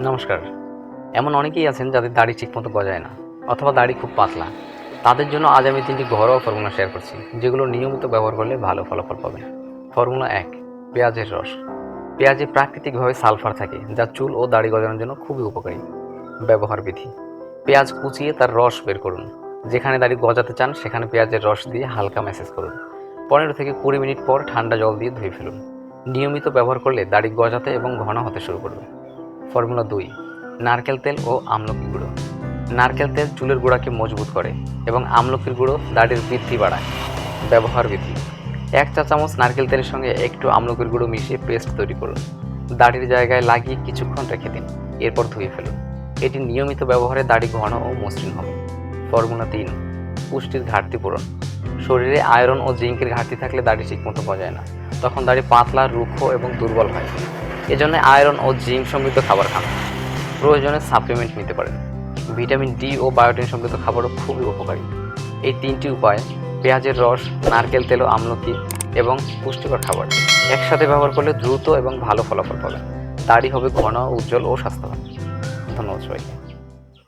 নমস্কার। এমন অনেকেই আছেন যাদের দাড়ি ঠিকমতো গজায় না, অথবা দাড়ি খুব পাতলা। তাদের জন্য আজ আমি তিনটি ঘরোয়া ফর্মুলা শেয়ার করছি, যেগুলো নিয়মিত ব্যবহার করলে ভালো ফলাফল পাবেন। ফর্মুলা এক, পেঁয়াজের রস। পেঁয়াজে প্রাকৃতিকভাবে সালফার থাকে, যা চুল ও দাড়ি গজানোর জন্য খুবই উপকারী। ব্যবহার বিধি, পেঁয়াজ কুচিয়ে তার রস বের করুন। যেখানে দাড়ি গজাতে চান, সেখানে পেঁয়াজের রস দিয়ে হালকা ম্যাসেজ করুন। পনেরো থেকে কুড়ি মিনিট পর ঠান্ডা জল দিয়ে ধুয়ে ফেলুন। নিয়মিত ব্যবহার করলে দাড়ি গজাতে এবং ঘন হতে শুরু করবে। ফর্মুলা দুই, নারকেল তেল ও আমলকি গুঁড়ো। নারকেল তেল চুলের গোড়াকে মজবুত করে এবং আমলকির গুঁড়ো দাড়ির বৃদ্ধি বাড়ায়। ব্যবহার বিধি, এক চা চামচ নারকেল তেলের সঙ্গে একটু আমলকির গুঁড়ো মিশিয়ে পেস্ট তৈরি করুন। দাড়ির জায়গায় লাগিয়ে কিছুক্ষণ রেখে দিন, এরপর ধুয়ে ফেলুন। এটি নিয়মিত ব্যবহারে দাড়ি ঘন ও মসৃণ হবে। ফর্মুলা তিন, পুষ্টির ঘাটতি পূরণ। শরীরে আয়রন ও জিঙ্কের ঘাটতি থাকলে দাড়ি ঠিকমতো গজায় না। তখন দাড়ি পাতলা, রুক্ষ এবং দুর্বল হয়। এজন্য আয়রন ও জিঙ্ক সমৃদ্ধ খাবার খান। প্রয়োজনে সাপ্লিমেন্ট নিতে পারেন। ভিটামিন ডি ও বায়োটিন সমৃদ্ধ খাবারও খুবই উপকারী। এই তিনটি উপায়, পেঁয়াজের রস, নারকেল তেল ও আমলকি এবং পুষ্টিকর খাবার, একসাথে ব্যবহার করলে দ্রুত এবং ভালো ফলাফল পাবেন। দাড়ি হবে ঘন, উজ্জ্বল ও স্বাস্থ্যবান। ধন্যবাদ সবাইকে।